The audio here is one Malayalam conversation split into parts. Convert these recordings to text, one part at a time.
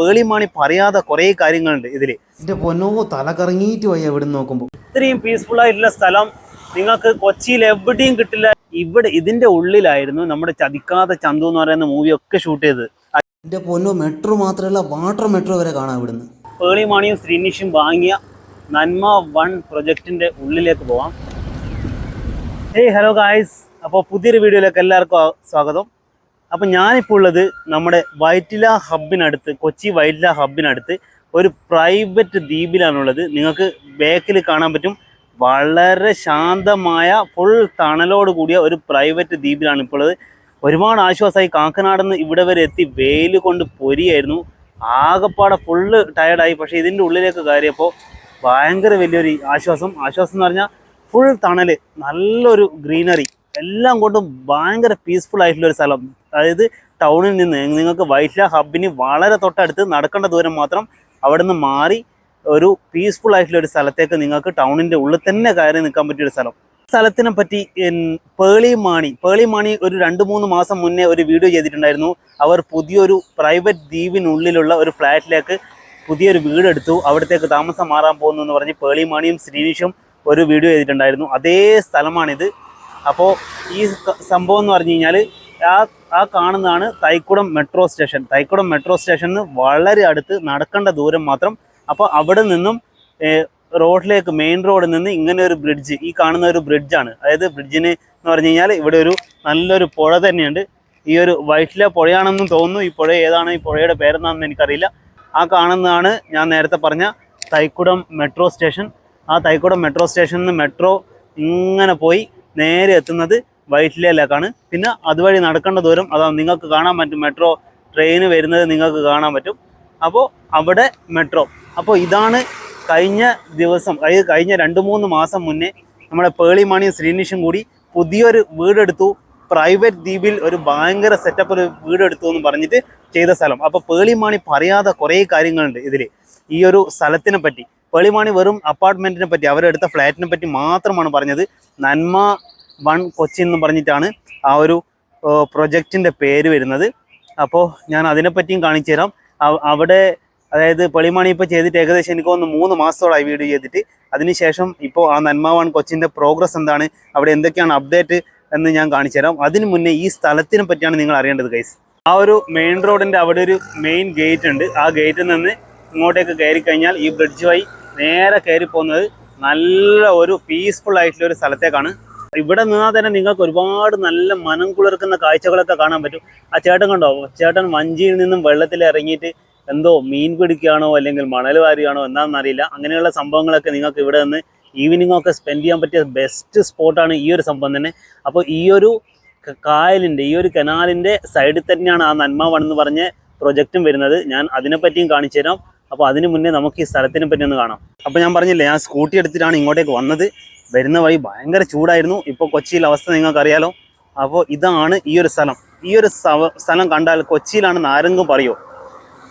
പേളിമാണി പറയാതെ കുറേ കാര്യങ്ങളുണ്ട് ഇതിൽ എന്റെ പൊന്നോ തല കറങ്ങിയിട്ട് പോയി എവിടെ നോക്കുമ്പോ. ഇത്രയും പീസ്ഫുൾ ആയിട്ടുള്ള സ്ഥലം നിങ്ങൾക്ക് കൊച്ചിയിൽ എവിടെയും കിട്ടില്ല. ഇവിടെ ഇതിന്റെ ഉള്ളിലായിരുന്നു നമ്മുടെ ചതിക്കാതെ ചന്തു എന്ന് പറയുന്ന മൂവി ഒക്കെ ഷൂട്ട് ചെയ്തത്. എന്റെ പൊന്നോ മെട്രോ മാത്രമല്ല വാട്ടർ മെട്രോ വരെ കാണാം ഇവിടുന്ന്. പേളിമാണിയും ശ്രീനിഷും വാങ്ങിയ നന്മ വൺ പ്രൊജക്ടിന്റെ ഉള്ളിലേക്ക് പോവാം. ഏയ് ഹലോ ഗായ്സ് അപ്പോൾ പുതിയൊരു വീഡിയോയിലേക്ക് എല്ലാവർക്കും സ്വാഗതം. അപ്പം ഞാനിപ്പോൾ ഉള്ളത് നമ്മുടെ വൈറ്റില ഹബിനടുത്ത് കൊച്ചി വൈറ്റില ഹബിനടുത്ത് ഒരു പ്രൈവറ്റ് ദ്വീപിലാണുള്ളത്. നിങ്ങൾക്ക് ബേക്കിൽ കാണാൻ പറ്റും. വളരെ ശാന്തമായ ഫുൾ തണലോട് കൂടിയ ഒരു പ്രൈവറ്റ് ദ്വീപിലാണ് ഇപ്പോൾ ഉള്ളത്. ഒരുപാട് ആശ്വാസമായി കാക്കനാട് നിന്ന് ഇവിടെ വരെ എത്തി. വെയിൽ കൊണ്ട് പൊരിയായിരുന്നു. ആകപ്പാടെ ഫുള്ള് ടയർഡായി പക്ഷേ ഇതിന്റെ ഉള്ളിലേക്ക് കയറിയപ്പോൾ ഭയങ്കര വലിയൊരു ആശ്വാസം. ആശ്വാസം എന്ന് പറഞ്ഞാൽ ഫുൾ തണൽ നല്ലൊരു ഗ്രീനറി എല്ലാം കൊണ്ടും ഭയങ്കര പീസ്ഫുൾ ആയിട്ടുള്ള ഒരു സ്ഥലം. അതായത് ടൗണിൽ നിന്ന് നിങ്ങൾക്ക് വൈറ്റ്ല ഹബിന് വളരെ തൊട്ടടുത്ത് നടക്കേണ്ട ദൂരം മാത്രം അവിടെ നിന്ന് മാറി ഒരു പീസ്ഫുൾ ആയിട്ടുള്ള ഒരു സ്ഥലത്തേക്ക് നിങ്ങൾക്ക് ടൗണിന്റെ ഉള്ളിൽ തന്നെ കയറി നിൽക്കാൻ പറ്റിയ ഒരു സ്ഥലം. സ്ഥലത്തിനെ പറ്റി പേളി മാണി. പേളി മാണി ഒരു രണ്ട് മൂന്ന് മാസം മുന്നേ ഒരു വീഡിയോ ചെയ്തിട്ടുണ്ടായിരുന്നു. അവർ പുതിയൊരു പ്രൈവറ്റ് ദ്വീപിനുള്ളിലുള്ള ഒരു ഫ്ലാറ്റിലേക്ക് പുതിയൊരു വീടെടുത്തു. അവിടത്തേക്ക് താമസം മാറാൻ പോകുന്നു എന്ന് പറഞ്ഞ് പേളി മാണിയും ശ്രീനിഷും ഒരു വീഡിയോ ചെയ്തിട്ടുണ്ടായിരുന്നു. അതേ സ്ഥലമാണിത്. അപ്പോൾ ഈ സംഭവം എന്ന് പറഞ്ഞു കഴിഞ്ഞാൽ ആ ആ കാണുന്നതാണ് Thaikoodam metro station. Thaikoodam metro സ്റ്റേഷന് വളരെ അടുത്ത് നടക്കേണ്ട ദൂരം മാത്രം അപ്പോൾ അവിടെ നിന്നും റോഡിലേക്ക് മെയിൻ റോഡിൽ നിന്ന് ഇങ്ങനെ ഒരു ബ്രിഡ്ജ് ഈ കാണുന്ന ഒരു ബ്രിഡ്ജാണ്. അതായത് ബ്രിഡ്ജിന് എന്ന് പറഞ്ഞു കഴിഞ്ഞാൽ ഇവിടെ ഒരു നല്ലൊരു പുഴ തന്നെയുണ്ട്. ഈ ഒരു വൈറ്റിലെ പുഴയാണെന്നും തോന്നുന്നു. ഈ പുഴ ഏതാണ്? ഈ പുഴയുടെ പേരെന്നാണെന്ന് എനിക്കറിയില്ല. ആ കാണുന്നതാണ് ഞാൻ നേരത്തെ പറഞ്ഞ തൈക്കുടം മെട്രോ സ്റ്റേഷൻ. ആ തൈക്കുടം മെട്രോ സ്റ്റേഷനിൽ നിന്ന് മെട്രോ ഇങ്ങനെ പോയി നേരെ എത്തുന്നത് വൈറ്റിലയിലേക്കാണ് പിന്നെ അതുവഴി നടക്കേണ്ട ദൂരം അതാ നിങ്ങൾക്ക് കാണാൻ പറ്റും. മെട്രോ ട്രെയിൻ വരുന്നത് നിങ്ങൾക്ക് കാണാൻ പറ്റും. അപ്പോൾ അവിടെ മെട്രോ. അപ്പോൾ ഇതാണ് കഴിഞ്ഞ ദിവസം അതായത് കഴിഞ്ഞ രണ്ട് മൂന്ന് മാസം മുന്നേ നമ്മുടെ പേളിമാണിയും ശ്രീനിഷും കൂടി പുതിയൊരു വീടെടുത്തു. പ്രൈവറ്റ് ദ്വീപിൽ ഒരു ഭയങ്കര സെറ്റപ്പ് ഒരു വീടെടുത്തു എന്ന് പറഞ്ഞിട്ട് ചെയ്ത സ്ഥലം. അപ്പോൾ പേളിമാണി പറയാതെ കുറേ കാര്യങ്ങളുണ്ട് ഇതിൽ ഈ ഒരു സ്ഥലത്തിനെ പറ്റി. പേളിമാണി വെറും അപ്പാർട്ട്മെന്റിനെ പറ്റി അവരെടുത്ത ഫ്ലാറ്റിനെ പറ്റി മാത്രമാണ് പറഞ്ഞത്. നന്മ വൺ കൊച്ചി എന്ന് പറഞ്ഞിട്ടാണ് ആ ഒരു പ്രൊജക്റ്റിന്റെ പേര് വരുന്നത്. അപ്പോൾ ഞാൻ അതിനെപ്പറ്റിയും കാണിച്ചു തരാം. അവിടെ അതായത് പെളിമണി ഇപ്പോൾ ചെയ്തിട്ട് ഏകദേശം എനിക്ക് ഒന്ന് മൂന്ന് മാസത്തോളായി വീഡിയോ ചെയ്തിട്ട്. അതിനുശേഷം ഇപ്പോൾ ആ നന്മ വൺ കൊച്ചിന്റെ പ്രോഗ്രസ് എന്താണ് അവിടെ എന്തൊക്കെയാണ് അപ്ഡേറ്റ് എന്ന് ഞാൻ കാണിച്ചു തരാം. അതിന് മുന്നേ ഈ സ്ഥലത്തിനെ പറ്റിയാണ് നിങ്ങൾ അറിയേണ്ടത് ഗൈസ് ആ ഒരു മെയിൻ റോഡിന്റെ അവിടെ ഒരു മെയിൻ ഗേറ്റ് ഉണ്ട്. ആ ഗേറ്റിൽ നിന്ന് ഇങ്ങോട്ടേക്ക് കയറി കഴിഞ്ഞാൽ ഈ ബ്രിഡ്ജ് വഴി നേരെ കയറി പോകുന്നത് നല്ല ഒരു പീസ്ഫുൾ ആയിട്ടുള്ള ഒരു സ്ഥലത്തേക്കാണ്. ഇവിടെ നിന്നാൽ തന്നെ നിങ്ങൾക്ക് ഒരുപാട് നല്ല മനം കുളിർക്കുന്ന കാഴ്ചകളൊക്കെ കാണാൻ പറ്റും. ആ ചേട്ടൻ കണ്ടോ? ചേട്ടൻ വഞ്ചിയിൽ നിന്നും വെള്ളത്തിൽ ഇറങ്ങിയിട്ട് എന്തോ മീൻ പിടിക്കുകയാണോ അല്ലെങ്കിൽ മണൽ വാരുകയാണോ എന്താണെന്ന് അറിയില്ല. അങ്ങനെയുള്ള സംഭവങ്ങളൊക്കെ നിങ്ങൾക്ക് ഇവിടെ നിന്ന് ഈവനിങ് ഒക്കെ സ്പെൻഡ് ചെയ്യാൻ പറ്റിയ ബെസ്റ്റ് സ്പോട്ടാണ് ഈ ഒരു സംഭവം തന്നെ. അപ്പോൾ ഈ ഒരു കായലിന്റെ ഈ ഒരു കനാലിന്റെ സൈഡിൽ തന്നെയാണ് ആ നന്മ വൺ എന്ന് പറഞ്ഞ പ്രൊജക്റ്റും വരുന്നത്. ഞാൻ അതിനെപ്പറ്റിയും കാണിച്ചു തരാം അപ്പോൾ അതിന് മുന്നേ നമുക്ക് ഈ സ്ഥലത്തിനെ പറ്റി ഒന്ന് കാണാം. അപ്പോൾ ഞാൻ പറഞ്ഞില്ലേ ഞാൻ സ്കൂട്ടി എടുത്തിട്ടാണ് ഇങ്ങോട്ടേക്ക് വന്നത്. വരുന്ന വഴി ഭയങ്കര ചൂടായിരുന്നു. ഇപ്പോൾ കൊച്ചിയിലെ അവസ്ഥ നിങ്ങൾക്കറിയാലോ. അപ്പോൾ ഇതാണ് ഈ ഒരു സ്ഥലം. ഈ ഒരു സ്ഥലം കണ്ടാൽ കൊച്ചിയിലാണെന്ന് ആരെങ്കിലും പറയുമോ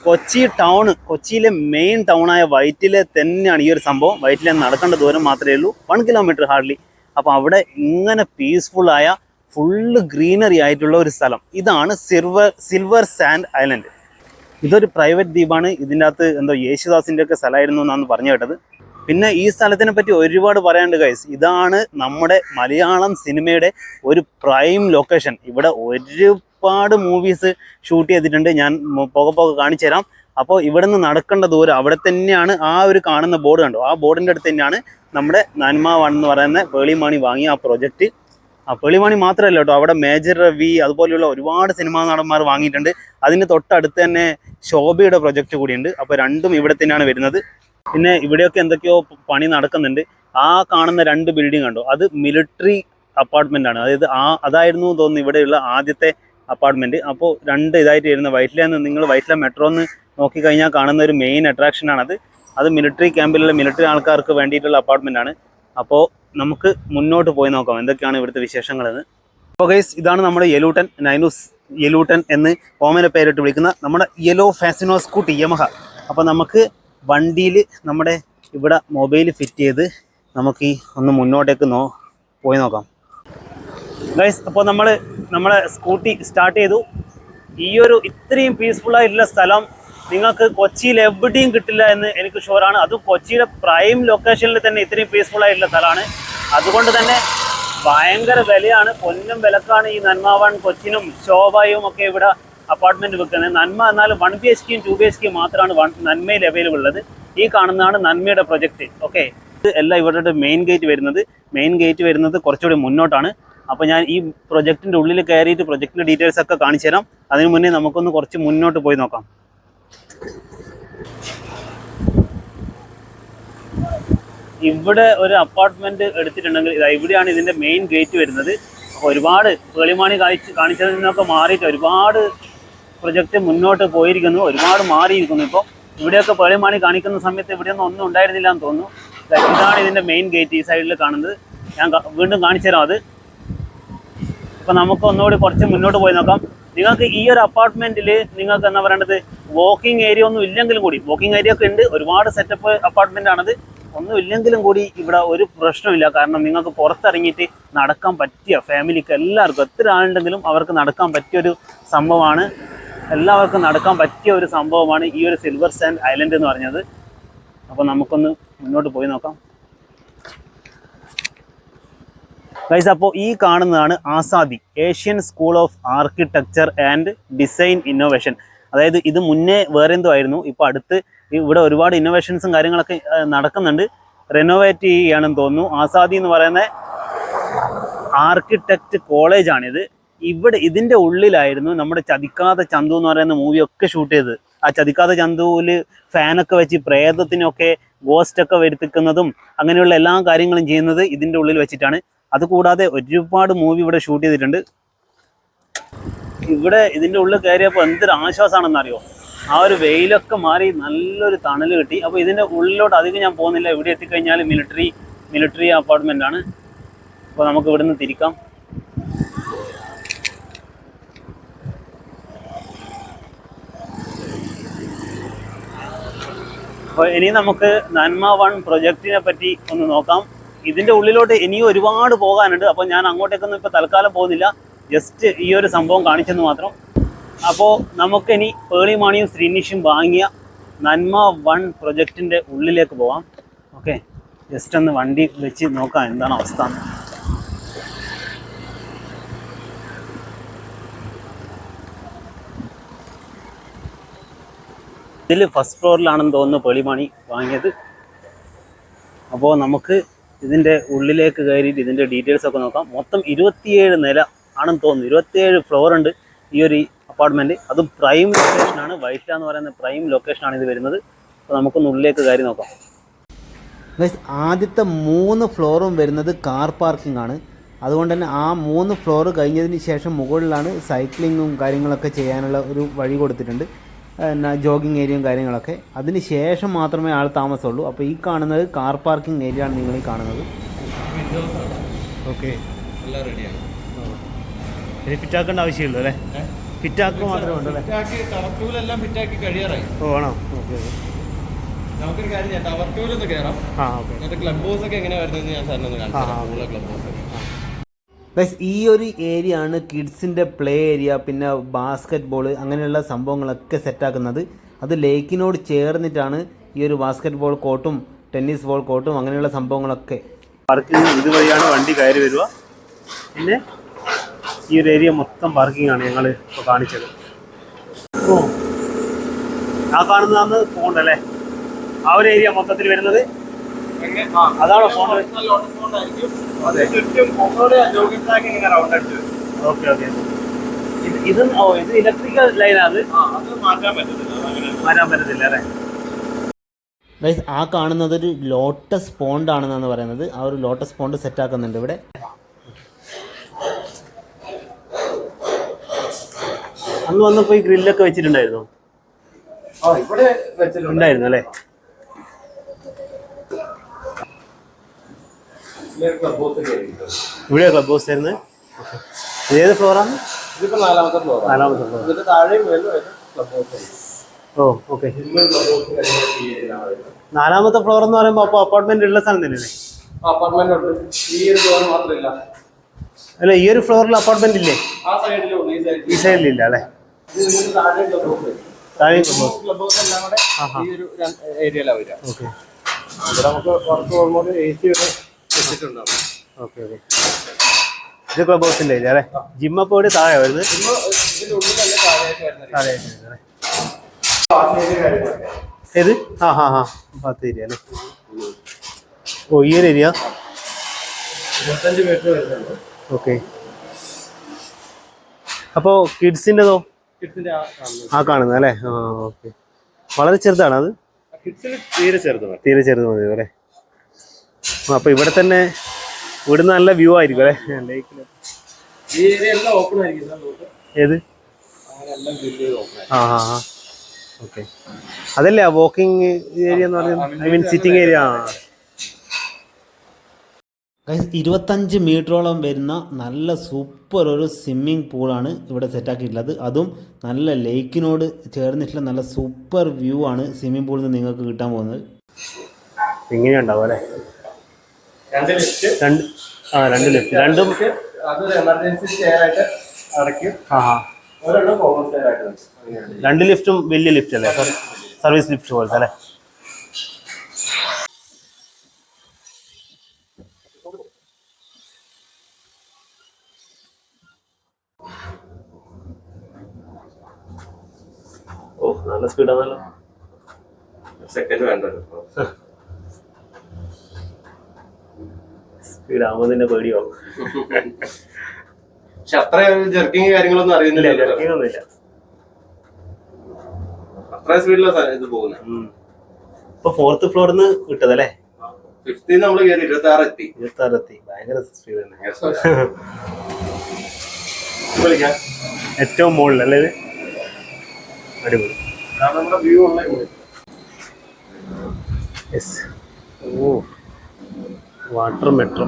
കൊച്ചി ടൗൺ കൊച്ചിയിലെ മെയിൻ ടൗണായ വൈറ്റിലെ തന്നെയാണ് ഈ ഒരു സംഭവം. വൈറ്റിലെ നടക്കേണ്ട ദൂരം മാത്രമേ ഉള്ളൂ. വൺ കിലോമീറ്റർ ഹാർഡ്ലി അപ്പോൾ അവിടെ ഇങ്ങനെ പീസ്ഫുള്ളായ ഫുള്ള് ഗ്രീനറി ആയിട്ടുള്ള ഒരു സ്ഥലം. ഇതാണ് സിൽവർ സിൽവർ സാൻഡ് ഐലൻഡ് ഇതൊരു പ്രൈവറ്റ് ദ്വീപാണ്. ഇതിന്റെ അകത്ത് എന്തോ യേശുദാസിന്റെ ഒക്കെ സ്ഥലമായിരുന്നു എന്നാണ് പറഞ്ഞു കേട്ടത്. പിന്നെ ഈ സ്ഥലത്തിനെ പറ്റി ഒരുപാട് പറയാനുണ്ട് ഗൈസ് ഇതാണ് നമ്മുടെ മലയാളം സിനിമയുടെ ഒരു പ്രൈം ലൊക്കേഷൻ. ഇവിടെ ഒരുപാട് മൂവീസ് ഷൂട്ട് ചെയ്തിട്ടുണ്ട്. ഞാൻ പുക പോകെ കാണിച്ചു തരാം. അപ്പോൾ ഇവിടെ നിന്ന് നടക്കേണ്ട ദൂരം അവിടെ തന്നെയാണ് ആ ഒരു കാണുന്ന ബോർഡ് കണ്ടോ? ആ ബോർഡിന്റെ അടുത്ത് തന്നെയാണ് നമ്മുടെ നന്മ വൺ എന്ന് പറയുന്ന പേളിമാണി വാങ്ങിയ ആ പ്രൊജക്റ്റ് ആ പേളിമാണി മാത്രമല്ല കേട്ടോ. അവിടെ മേജർ വി അതുപോലെയുള്ള ഒരുപാട് സിനിമാ നടന്മാർ വാങ്ങിയിട്ടുണ്ട്. അതിന് തൊട്ടടുത്ത് തന്നെ ശോഭയുടെ പ്രൊജക്റ്റ് കൂടിയുണ്ട്. അപ്പോൾ രണ്ടും ഇവിടെ തന്നെയാണ് വരുന്നത്. പിന്നെ ഇവിടെയൊക്കെ എന്തൊക്കെയോ പണി നടക്കുന്നുണ്ട്. ആ കാണുന്ന രണ്ട് ബിൽഡിംഗ് കണ്ടോ? അത് മിലിറ്ററി അപ്പാർട്ട്മെന്റ് ആണ്. അതായത് ആ അതായിരുന്നു തോന്നുന്നു ഇവിടെയുള്ള ആദ്യത്തെ അപ്പാർട്ട്മെന്റ് അപ്പോൾ രണ്ട് ഇതായിട്ട് വരുന്ന വൈറ്റില നിങ്ങൾ വൈറ്റില മെട്രോ എന്ന് നോക്കിക്കഴിഞ്ഞാൽ കാണുന്ന ഒരു മെയിൻ അട്രാക്ഷൻ ആണത്. അത് മിലിറ്ററി ക്യാമ്പിലുള്ള മിലിറ്ററി ആൾക്കാർക്ക് വേണ്ടിയിട്ടുള്ള അപ്പാർട്ട്മെന്റ് ആണ്. അപ്പോൾ നമുക്ക് മുന്നോട്ട് പോയി നോക്കാം. എന്തൊക്കെയാണ് ഇവിടുത്തെ വിശേഷങ്ങളെന്ന്. അപ്പോൾ ഗൈസ് ഇതാണ് നമ്മുടെ യെലൂട്ടൻ നൈനൂസ് യെലൂട്ടൻ എന്ന് ഓമന പേരിട്ട് വിളിക്കുന്ന നമ്മുടെ യെലോ ഫാസിനോ സ്കൂട്ടി യമഹ. അപ്പോൾ നമുക്ക് വണ്ടിയിൽ നമ്മുടെ ഇവിടെ മൊബൈൽ ഫിറ്റ് ചെയ്ത് നമുക്ക് ഈ ഒന്ന് മുന്നോട്ടേക്ക് നോ പോയി നോക്കാം. ഗൈസ് അപ്പോൾ നമ്മൾ നമ്മളെ സ്കൂട്ടി സ്റ്റാർട്ട് ചെയ്തു. ഈ ഒരു ഇത്രയും പീസ്ഫുൾ ആയിട്ടുള്ള സ്ഥലം നിങ്ങൾക്ക് കൊച്ചിയിൽ എവിടെയും കിട്ടില്ല എന്ന് എനിക്ക് ഷുവറാണ് അതും കൊച്ചിയിലെ പ്രൈം ലൊക്കേഷനിൽ തന്നെ ഇത്രയും പീസ്ഫുൾ ആയിട്ടുള്ള സ്ഥലമാണ്. അതുകൊണ്ട് തന്നെ ഭയങ്കര വിലയാണ്. പൊന്നും വിലക്കാണ് ഈ നന്മാവൺ കൊച്ചിനും ശോഭയും ഒക്കെ ഇവിടെ അപ്പാർട്ട്മെന്റ് വെക്കുന്നത്. നന്മ എന്നാൽ വൺ ബി എച്ച് കെയും ടു ബി എച്ച് കെയും മാത്രമാണ് നന്മയിൽ അവൈലബിൾ ഉള്ളത്. ഈ കാണുന്നതാണ് നന്മയുടെ പ്രൊജക്റ്റ് ഓക്കെ എല്ലാം ഇവരുടെ മെയിൻ ഗേറ്റ് വരുന്നത്. മെയിൻ ഗേറ്റ് വരുന്നത് കുറച്ചുകൂടി മുന്നോട്ടാണ്. അപ്പോൾ ഞാൻ ഈ പ്രൊജക്റ്റിന്റെ ഉള്ളിൽ കയറിയിട്ട് പ്രൊജക്റ്റിന്റെ ഡീറ്റെയിൽസ് ഒക്കെ കാണിച്ചു തരാം അതിനു മുന്നേ നമുക്കൊന്ന് കുറച്ച് മുന്നോട്ട് പോയി നോക്കാം. ഇവിടെ ഒരു അപ്പാർട്ട്മെന്റ് എടുത്തിട്ടുണ്ടെങ്കിൽ ഇതാ ഇവിടെയാണ് ഇതിന്റെ മെയിൻ ഗേറ്റ് വരുന്നത്. ഒരുപാട് വെളിമാണി കാണിച്ച് കാണിച്ചതിൽ നിന്നൊക്കെ മാറിയിട്ട് ഒരുപാട് പ്രൊജക്റ്റ് മുന്നോട്ട് പോയിരിക്കുന്നു. ഒരുപാട് മാറിയിരിക്കുന്നു. ഇപ്പോൾ ഇവിടെയൊക്കെ പേളിമാണി കാണിക്കുന്ന സമയത്ത് ഇവിടെയൊന്നും ഒന്നും ഉണ്ടായിരുന്നില്ല എന്ന് തോന്നുന്നു. ഇതാണ് ഇതിന്റെ മെയിൻ ഗേറ്റ് ഈ സൈഡിൽ കാണുന്നത്. ഞാൻ വീണ്ടും കാണിച്ചു തരാം അത്. അപ്പൊ നമുക്ക് ഒന്നുകൂടി കുറച്ച് മുന്നോട്ട് പോയി നോക്കാം. നിങ്ങൾക്ക് ഈ ഒരു അപ്പാർട്ട്മെന്റിൽ നിങ്ങൾക്ക് എന്താ പറയേണ്ടത് വാക്കിംഗ് ഏരിയ ഒന്നും ഇല്ലെങ്കിലും കൂടി വോക്കിംഗ് ഏരിയ ഒക്കെ ഉണ്ട് ഒരുപാട് സെറ്റപ്പ് അപ്പാർട്ട്മെന്റ് ആണത്. ഒന്നും ഇല്ലെങ്കിലും കൂടി ഇവിടെ ഒരു പ്രശ്നമില്ല. കാരണം നിങ്ങൾക്ക് പുറത്തിറങ്ങിയിട്ട് നടക്കാൻ പറ്റിയ ഫാമിലിക്ക് എല്ലാവർക്കും എത്ര ആളുണ്ടെങ്കിലും അവർക്ക് നടക്കാൻ പറ്റിയൊരു സംഭവമാണ്. എല്ലാവർക്കും നടക്കാൻ പറ്റിയ ഒരു സംഭവമാണ് ഈ ഒരു സിൽവർ സാൻഡ് ഐലൻഡ് എന്ന് പറഞ്ഞത്. അപ്പോൾ നമുക്കൊന്ന് മുന്നോട്ട് പോയി നോക്കാം. ഗൈസ് അപ്പോൾ ഈ കാണുന്നതാണ് ASADI Asian school of architecture and design innovation അതായത് ഇത് മുന്നേ വേറെ എന്തോ ആയിരുന്നു. ഇപ്പോൾ അടുത്ത് ഇവിടെ ഒരുപാട് ഇന്നോവേഷൻസും കാര്യങ്ങളൊക്കെ നടക്കുന്നുണ്ട്. റെനോവേറ്റ് ചെയ്യുകയാണെന്ന് തോന്നുന്നു. ആസാദി എന്ന് പറയുന്ന ആർക്കിടെക്റ്റ് കോളേജാണിത് ഇവിടെ ഇതിന്റെ ഉള്ളിലായിരുന്നു നമ്മുടെ ചതിക്കാതെ ചന്തു എന്ന് പറയുന്ന മൂവിയൊക്കെ ഷൂട്ട് ചെയ്തത്. ആ ചതിക്കാതെ ചന്തുവിൽ ഫാനൊക്കെ വെച്ച് പ്രേതത്തിനൊക്കെ ഗോസ്റ്റ് ഒക്കെ വരുത്തിക്കുന്നതും അങ്ങനെയുള്ള എല്ലാ കാര്യങ്ങളും ചെയ്യുന്നത് ഇതിന്റെ ഉള്ളിൽ വെച്ചിട്ടാണ്. അതുകൂടാതെ ഒരുപാട് മൂവി ഇവിടെ ഷൂട്ട് ചെയ്തിട്ടുണ്ട്. ഇവിടെ ഇതിന്റെ ഉള്ളിൽ കയറിയപ്പോൾ എന്തൊരു ആശ്വാസമാണെന്ന് അറിയോ ആ ഒരു വെയിലൊക്കെ മാറി നല്ലൊരു തണൽ കിട്ടി. അപ്പോൾ ഇതിന്റെ ഉള്ളിലോട്ട് അധികം ഞാൻ പോകുന്നില്ല. ഇവിടെ എത്തിക്കഴിഞ്ഞാൽ മിലിറ്ററി മിലിറ്ററി അപ്പാർട്ട്മെന്റ് ആണ്. അപ്പോൾ നമുക്ക് ഇവിടുന്ന് തിരിക്കാം. അപ്പോൾ ഇനി നമുക്ക് നന്മ വൺ പ്രൊജക്റ്റിനെ പറ്റി ഒന്ന് നോക്കാം. ഇതിന്റെ ഉള്ളിലോട്ട് ഇനിയും ഒരുപാട് പോകാനുണ്ട്. അപ്പോൾ ഞാൻ അങ്ങോട്ടേക്കൊന്നും ഇപ്പോൾ തൽക്കാലം പോകുന്നില്ല. ജസ്റ്റ് ഈ ഒരു സംഭവം കാണിച്ചെന്ന് മാത്രം. അപ്പോൾ നമുക്കിനി പേളിമാണിയും ശ്രീനിഷും വാങ്ങിയ നന്മ വൺ പ്രൊജക്റ്റിന്റെ ഉള്ളിലേക്ക് പോവാം. ഓക്കെ ജസ്റ്റ് ഒന്ന് വണ്ടി വെച്ച് നോക്കാം എന്താണ് അവസ്ഥ. ഇതിൽ ഫസ്റ്റ് ഫ്ലോറിലാണെന്ന് തോന്നുന്നു പേളിമാണി വാങ്ങിയത്. അപ്പോൾ നമുക്ക് ഇതിന്റെ ഉള്ളിലേക്ക് കയറിയിട്ട് ഇതിന്റെ ഡീറ്റെയിൽസ് ഒക്കെ നോക്കാം. മൊത്തം ഇരുപത്തിയേഴ് നില ആണെന്ന് തോന്നുന്നു. ഇരുപത്തിയേഴ് ഫ്ലോർ ഉണ്ട് ഈ ഒരു അപ്പാർട്ട്മെന്റ് അതും പ്രൈം ലൊക്കേഷൻ ആണ്. വൈറ്റ എന്ന് പറയുന്ന പ്രൈം ലൊക്കേഷൻ ആണ് ഇത് വരുന്നത്. അപ്പോൾ നമുക്കൊന്ന് ഉള്ളിലേക്ക് കാര്യം നോക്കാം. ആദ്യത്തെ മൂന്ന് ഫ്ലോറും വരുന്നത് കാർ പാർക്കിംഗ് ആണ്. അതുകൊണ്ട് തന്നെ ആ മൂന്ന് ഫ്ലോർ കഴിഞ്ഞതിന് ശേഷം മുകളിലാണ് സൈക്ലിങ്ങും കാര്യങ്ങളൊക്കെ ചെയ്യാനുള്ള ഒരു വഴി കൊടുത്തിട്ടുണ്ട്. പിന്നെ ജോഗിങ് ഏരിയയും കാര്യങ്ങളൊക്കെ. അതിന് ശേഷം മാത്രമേ ആൾ താമസമുള്ളൂ. അപ്പോൾ ഈ കാണുന്നത് കാർ പാർക്കിംഗ് ഏരിയ ആണ് നിങ്ങൾ ഈ കാണുന്നത് ഓക്കെ എല്ലാം റെഡിയാണ് ഇത് ഫിറ്റാക്കേണ്ട ആവശ്യമില്ലല്ലോ അല്ലേ? ഫിറ്റാക്കുക മാത്രമേ ഉണ്ടല്ലേ ഫിറ്റാക്കി ടവർ ടൂലെല്ലാം ഫിറ്റാക്കി കഴിയാറായി. ഓ ആണോ? ഓക്കെ നമുക്കൊരു കാര്യം ചെയ്യാം ടവർ ടൂവിൽ ഒന്ന് കയറാം ആ ഓക്കെ. എന്നിട്ട് ക്ലബ് ഹൗസ് ഒക്കെ എങ്ങനെയാ വരുന്നത് ഞാൻ സാറിന് ഒന്ന് കാണിച്ചു ആ, ആ. തരാം ക്ലബ് ഹൗസ് ഗൈസ് ഈ ഒരു ഏരിയ ആണ് കിഡ്സിന്റെ പ്ലേ ഏരിയ പിന്നെ ബാസ്ക്കറ്റ് ബോൾ അങ്ങനെയുള്ള സംഭവങ്ങളൊക്കെ സെറ്റാക്കുന്നത് അത് ലേക്കിനോട് ചേർന്നിട്ടാണ് ഈ ഒരു ബാസ്ക്കറ്റ് ബോൾ കോർട്ടും ടെന്നീസ് ബോൾ കോർട്ടും അങ്ങനെയുള്ള സംഭവങ്ങളൊക്കെ. പാർക്കിൽ ഇതുവഴിയാണ് വണ്ടി കയറി വരിക. പിന്നെ ഈ ഒരു ഏരിയ മൊത്തം പാർക്കിംഗ് ആണ് ഞങ്ങൾ ഇപ്പോൾ കാണിച്ചത്. ഓ ആ കാണുന്നതാണ് പോണ്ടല്ലേ ആ ഒരു ഏരിയ മൊത്തത്തിൽ വരുന്നത്? അതാണോ വരും. Okay okay. ഇത് ഇത് ഓ ഇത് ഇലക്ട്രിക്കൽ ലൈനാണ് മാറ്റാൻ പറ്റത്തില്ല. അല്ലേ? ഗൈസ് ആ കാണുന്നത് ഒരു ലോട്ടസ് പോണ്ട് ആണെന്നാണ് പറയുന്നത്. ആ ഒരു ലോട്ടസ് പോണ്ട് സെറ്റ് ആക്കുന്നുണ്ട് ഇവിടെ. അന്ന് വന്നപ്പോ ഈ ഗ്രില്ലൊക്കെ വെച്ചിട്ടുണ്ടായിരുന്നു. ഇവിടെ ഉണ്ടായിരുന്നു അല്ലേ? ഇവിടെ ക്ലബ് ഹൗസ് ആയിരുന്നു ഏത് ഫ്ലോറാണ് ഇതിപ്പോ നാലാമത്തെ ഫ്ലോർ നാലാമത്തെ ഫ്ലോർ ഇതിന്റെ ക്ലബ് ഹൗസ് ഓ ഓക്കെ. നാലാമത്തെ ഫ്ലോർ എന്ന് പറയുമ്പോൾ അപ്പൊ അപ്പാർട്ട്മെന്റ് ഉള്ള സ്ഥലം തന്നെയല്ലേ? അപ്പാർട്ട്മെന്റ് ഉണ്ട്. ഈ ഒരു ഫ്ലോർ മാത്രമില്ല അല്ല ഈ ഒരു ഫ്ലോറിൽ അപ്പാർട്ട്മെന്റ് ഇല്ലേ? ആ ഈ സൈഡിലില്ല അല്ലേ? താഴെ ക്ലബ് ഹൗസ് എല്ലാം കൂടെ ഈ ഒരു ഏരിയയിലാണ് വരിക. ഓക്കെ. ഇവിടെ നമുക്ക് വർക്ക് ഓൾമോസ്റ്റ് എ സി വരെ വെച്ചിട്ടുണ്ടാവും. Okay okay. ഇത് ക്ലബ് ഹൗസിന്റെ ഏരിയ അല്ലേ? ജിം അപ്പോൾ ഇവിടെ താഴെ വരുന്നത്? താഴെയായിട്ട് ഏത്? ആ ഹാ ഹാ ഭാഗത്ത് ഏരിയ അല്ലേ? ഓ ഈ ഒരു ഏരിയ? ഓക്കെ. അപ്പോ കിഡ്സിന്റെതോ ആ കാണുന്നത്. ആ കാണുന്നത് അല്ലേ? ആ ഓക്കെ. വളരെ ചെറുതാണ് അത്? തീരെ ചെറുത് മതി. അല്ലേ? അപ്പൊ ഇവിടെ തന്നെ ഇവിടുന്ന് നല്ല വ്യൂ ആയിരിക്കും അല്ലേ? ഏത്? ആ ആ ആ. ഓക്കെ. അതല്ലേ വാക്കിംഗ് ഏരിയ എന്ന് പറയുന്നത്? ഐ മീൻ സിറ്റിംഗ് ഏരിയ ആ. ഗൈസ് ഇരുപത്തഞ്ച് മീറ്ററോളം വരുന്ന നല്ല സൂപ്പർ ഒരു സ്വിമ്മിംഗ് പൂളാണ് ഇവിടെ സെറ്റാക്കിയിട്ടുള്ളത് അതും നല്ല ലേക്കിനോട് ചേർന്നിട്ടുള്ള നല്ല സൂപ്പർ വ്യൂ ആണ് സ്വിമ്മിംഗ് പൂളിൽ നിന്ന് നിങ്ങൾക്ക് കിട്ടാൻ പോകുന്നത്. ഇങ്ങനെയുണ്ടാവും അല്ലേ? രണ്ട് ലിഫ്റ്റ് രണ്ട് ആ രണ്ട് ലിഫ്റ്റ് രണ്ടും രണ്ട് ലിഫ്റ്റും വലിയ ലിഫ്റ്റ് അല്ലേ? സർവീസ് ലിഫ്റ്റ് പോലത്തെ അല്ലേ? നല്ല സ്പീഡാണല്ലോ സെക്കൻഡ് വേണ്ടല്ലോ സ്പീഡ് ആവുമ്പോ തന്നെ പേടിയാവും. പക്ഷെ അത്ര ജെർക്കിങ് കാര്യങ്ങളൊന്നും അറിയുന്നില്ല. ഒന്നുമില്ല. അത്ര സ്പീഡിലാണ് ഇത് പോകുന്നത് ഇപ്പൊ ഫോർത്ത് ഫ്ലോറിൽ നിന്ന് കിട്ടതല്ലേ? ഫിഫ്ത്തിൽ നമ്മൾ കയറി ഇരുപത്തി ആറ് എത്തി. ഇരുപത്തി എത്തി. ഭയങ്കര സ്പീഡ് തന്നെ. ഏറ്റവും മുകളിൽ അല്ലേ അടിപൊളി. നമ്മുടെ വ്യൂ. ഓ. വാട്ടർ മെട്രോ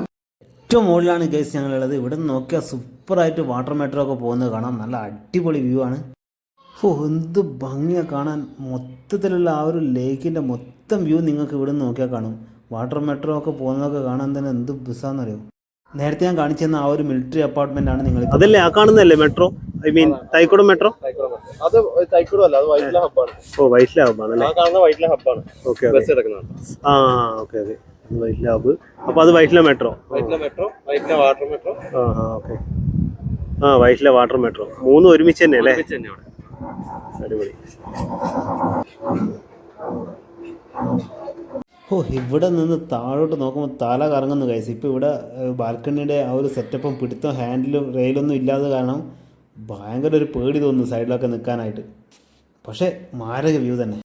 ഏറ്റവും മുകളിലാണ് ഗൈസ് ഞങ്ങളുള്ളത്. ഇവിടെ നിന്ന് നോക്കിയാൽ സൂപ്പറായിട്ട് വാട്ടർ മെട്രോ ഒക്കെ പോകുന്നത് കാണാം. നല്ല അടിപൊളി വ്യൂ ആണ്. ഓ എന്ത് ഭംഗിയാണ് കാണാൻ. മൊത്തത്തിലുള്ള ആ ഒരു ലേക്കിന്റെ മൊത്തം വ്യൂ നിങ്ങൾക്ക് ഇവിടെ നിന്ന് നോക്കിയാൽ കാണും. വാട്ടർ മെട്രോ ഒക്കെ പോകുന്നതൊക്കെ കാണാൻ തന്നെ എന്ത് ബിസാന്നറിയോ നേരത്തെ ഞാൻ കാണിച്ചു തന്ന ആ ഒരു മിലിറ്ററി അപ്പാർട്ട്മെന്റ് ആണ് നിങ്ങൾ അതല്ലേ ആ കാണുന്നല്ലേ metro I mean Thaikoodam metro. അത് തൈക്കുടം അല്ല അത് വൈറ്റില ഹബ്ബാണ് ഓ വൈറ്റില ഹബ്ബാണ് ആണല്ലേ? ആ കാണുന്ന വൈറ്റില ഹബ്ബാണ് ഓക്കെ ബസ് എടുക്കുന്നതാണ്. ആ ഓക്കെ ഓക്കെ. വൈറ്റ് ഹബ്ബ് അപ്പൊ അത് Vyttila metro Vyttila metro Vyttila water metro ആ ആ ഓക്കെ. ആ വൈറ്റില വാട്ടർ മെട്രോ മൂന്നും ഒരുമിച്ച് തന്നെ അല്ലേ ഒരുമിച്ച് തന്നെ അവിടെ അടിപൊളി. ഓ ഇവിടെ നിന്ന് താഴോട്ട് നോക്കുമ്പോൾ തല കറങ്ങുന്നു കൈസ് ഇപ്പോൾ ഇവിടെ ബാൽക്കണിയുടെ ആ ഒരു സെറ്റപ്പും പിടുത്തം ഹാൻഡിലും റെയിലൊന്നും ഇല്ലാതെ കാരണം ഭയങ്കര ഒരു പേടി തോന്നുന്നു സൈഡിലൊക്കെ നിൽക്കാനായിട്ട് പക്ഷേ മാരക വ്യൂ തന്നെ.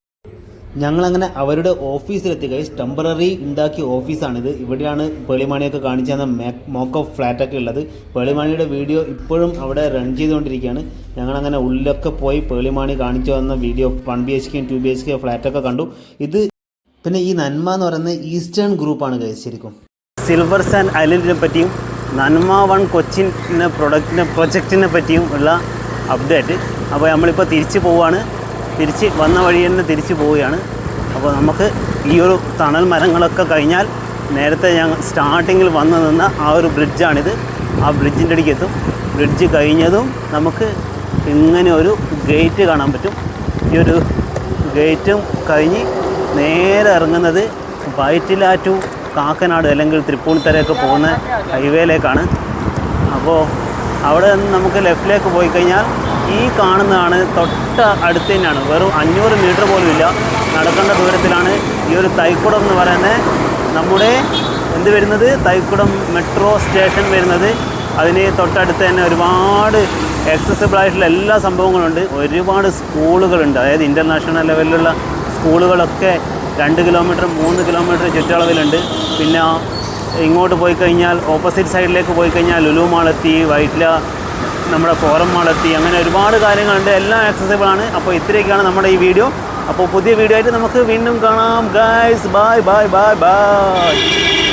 ഞങ്ങളങ്ങനെ അവരുടെ ഓഫീസിലെത്തി കൈസ് ടെമ്പററി ഉണ്ടാക്കിയ ഓഫീസാണിത് ഇവിടെയാണ് പേളിമാണിയൊക്കെ കാണിച്ചു തന്ന മോക്ക് ഓഫ് ഫ്ലാറ്റൊക്കെ ഉള്ളത്. പേളിമാണിയുടെ വീഡിയോ ഇപ്പോഴും അവിടെ റൺ ചെയ്തുകൊണ്ടിരിക്കുകയാണ്. ഞങ്ങളങ്ങനെ ഉള്ളിലൊക്കെ പോയി പേളിമാണി കാണിച്ചു തന്ന വീഡിയോ വൺ ബി എച്ച് കെയും ടു ബി എച്ച് കെ ഫ്ലാറ്റൊക്കെ കണ്ടു. ഇത് പിന്നെ ഈ നന്മ എന്ന് പറയുന്നത് ഈസ്റ്റേൺ ഗ്രൂപ്പാണ് കഴിച്ചിരിക്കും സിൽവർ സാൻഡ് ഐലൻഡിനെ പറ്റിയും നന്മ വൺ കൊച്ചിന്റെ പ്രൊഡക്റ്റിനെ പ്രൊജക്റ്റിനെ പറ്റിയും ഉള്ള അപ്ഡേറ്റ് അപ്പോൾ നമ്മളിപ്പോൾ തിരിച്ചു പോവുകയാണ് തിരിച്ച് വന്ന വഴി തന്നെ തിരിച്ചു പോവുകയാണ്. അപ്പോൾ നമുക്ക് ഈ ഒരു തണൽ മരങ്ങളൊക്കെ കഴിഞ്ഞാൽ നേരത്തെ ഞങ്ങൾ സ്റ്റാർട്ടിങ്ങിൽ വന്നു നിന്ന ആ ഒരു ബ്രിഡ്ജാണിത് ആ ബ്രിഡ്ജിന്റെ അടിക്ക് എത്തും ബ്രിഡ്ജ് കഴിഞ്ഞതും നമുക്ക് ഇങ്ങനെ ഒരു ഗേറ്റ് കാണാൻ പറ്റും. ഈ ഒരു ഗേറ്റും കഴിഞ്ഞ് നേരെ ഇറങ്ങുന്നത് വയറ്റിലാറ്റു കാക്കനാട് അല്ലെങ്കിൽ തൃപ്പൂണിത്തരയൊക്കെ പോകുന്ന ഹൈവേയിലേക്കാണ്. അപ്പോൾ അവിടെ നിന്ന് നമുക്ക് ലെഫ്റ്റിലേക്ക് പോയി കഴിഞ്ഞാൽ ഈ കാണുന്നതാണ് തൊട്ട അടുത്ത് തന്നെയാണ്. വെറും അഞ്ഞൂറ് മീറ്റർ പോലും ഇല്ല. നടക്കേണ്ട ദൂരത്തിലാണ് ഈ ഒരു തൈക്കുടം എന്ന് പറയുന്നത്. നമ്മുടെ എന്ത് വരുന്നത്? തൈക്കുടം മെട്രോ സ്റ്റേഷൻ വരുന്നത്. അതിന് തൊട്ടടുത്ത് തന്നെ ഒരുപാട് ആക്സസിബിൾ ആയിട്ടുള്ള എല്ലാ സംഭവങ്ങളുണ്ട്. ഒരുപാട് സ്കൂളുകളുണ്ട്. അതായത് ഇന്റർനാഷണൽ ലെവലിലുള്ള സ്കൂളുകളൊക്കെ രണ്ട് കിലോമീറ്റർ മൂന്ന് കിലോമീറ്റർ ചുറ്റളവിലുണ്ട്. പിന്നെ ഇങ്ങോട്ട് പോയി കഴിഞ്ഞാൽ ഓപ്പോസിറ്റ് സൈഡിലേക്ക് പോയി കഴിഞ്ഞാൽ ലുലു മാളെത്തി വൈറ്റ്ല നമ്മുടെ ഫോറം മാളെത്തി അങ്ങനെ ഒരുപാട് കാര്യങ്ങളുണ്ട്. എല്ലാം ആക്സസിബിൾ ആണ്. അപ്പോൾ ഇത്രയൊക്കെയാണ് നമ്മുടെ ഈ വീഡിയോ അപ്പോൾ പുതിയ വീഡിയോ ആയിട്ട് നമുക്ക് വീണ്ടും കാണാം. Guys bye bye bye bye